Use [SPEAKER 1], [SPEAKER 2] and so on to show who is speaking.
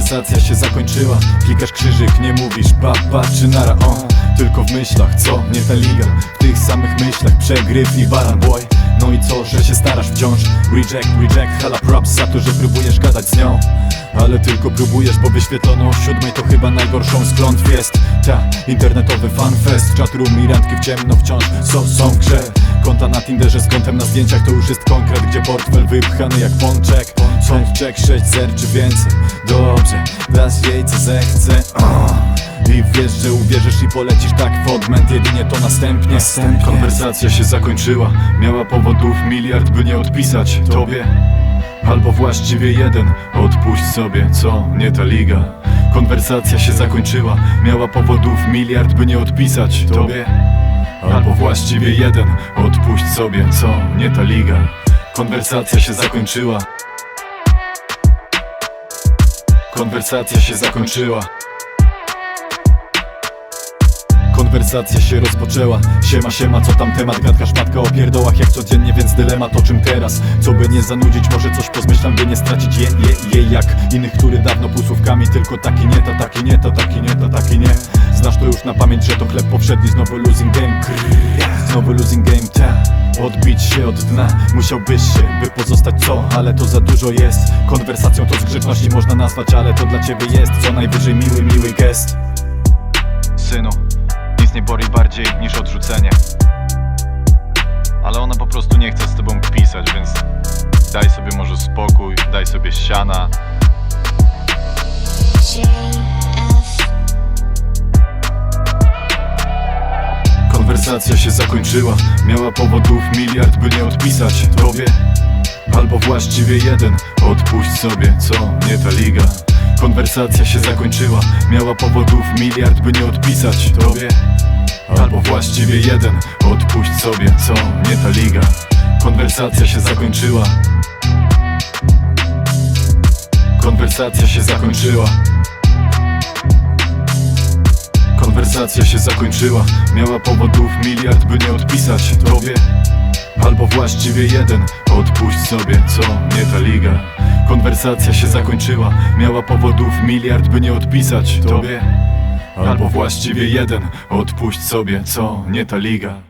[SPEAKER 1] Konwersacja się zakończyła. Klikasz krzyżyk, nie mówisz papa czy nara o. Tylko w myślach, co? Nie ta liga? W tych samych myślach przegryw i baran boy No i co, że się starasz wciąż? Reject, reject, hala props za to, że próbujesz gadać z nią. Ale tylko próbujesz, bo wyświetlono o siódmej to chyba najgorszą z klątw jest Ta, internetowy fanfest, chatroom i randki w ciemno wciąż są, są w grze. Konta na Tinderze z kątem na zdjęciach to już jest konkret Gdzie portfel wypchany jak pączek. Pączek 6 zer czy więcej. Dobrze, dasz jej co zechce. I wiesz, że uwierzysz i polecisz tak w odmęt. Jedynie to następnie. Konwersacja się zakończyła. Miała powodów miliard, by nie odpisać tobie. Albo właściwie jeden. Odpuść sobie, co? Nie ta liga. Konwersacja się zakończyła. Miała powodów miliard, by nie odpisać tobie. Albo właściwie jeden. Odpuść sobie, co? Nie ta liga. Konwersacja się zakończyła Konwersacja się zakończyła Konwersacja się rozpoczęła. Siema, siema, co tam temat? Gadka szmatka o pierdołach jak codziennie, więc dylemat o czym teraz? Co by nie zanudzić, może coś pozmyślam, by nie stracić? Je, je, je Jak innych, który dawno półsłówkami Tylko taki nie, to taki nie, to taki nie, to taki nie. Znasz to już na pamięć, że to chleb powszedni Znowu losing game, Krrr. znowu losing game, ta. Odbić się od dna, musiałbyś się, by pozostać co? Ale to za dużo jest. Konwersacją to z grzeczności można nazwać Ale to dla ciebie jest. Co najwyżej miły, miły gest
[SPEAKER 2] bardziej niż odrzucenie. Ale ona po prostu nie chce z tobą pisać, więc daj sobie może spokój, daj sobie siana.
[SPEAKER 1] Konwersacja się zakończyła. Miała powodów miliard, by nie odpisać. Tobie Albo właściwie jeden. Odpuść sobie, co? Nie ta liga. Konwersacja się zakończyła. Miała powodów miliard, by nie odpisać. Tobie Albo właściwie jeden. Odpuść sobie, co? Nie ta liga. Konwersacja się zakończyła. Konwersacja się zakończyła. Konwersacja się zakończyła. Miała powodów miliard, by nie odpisać tobie Albo właściwie jeden. Odpuść sobie, co? Nie ta liga. Konwersacja się zakończyła. Miała powodów miliard, by nie odpisać tobie Albo właściwie jeden Odpuść sobie, co? Nie ta liga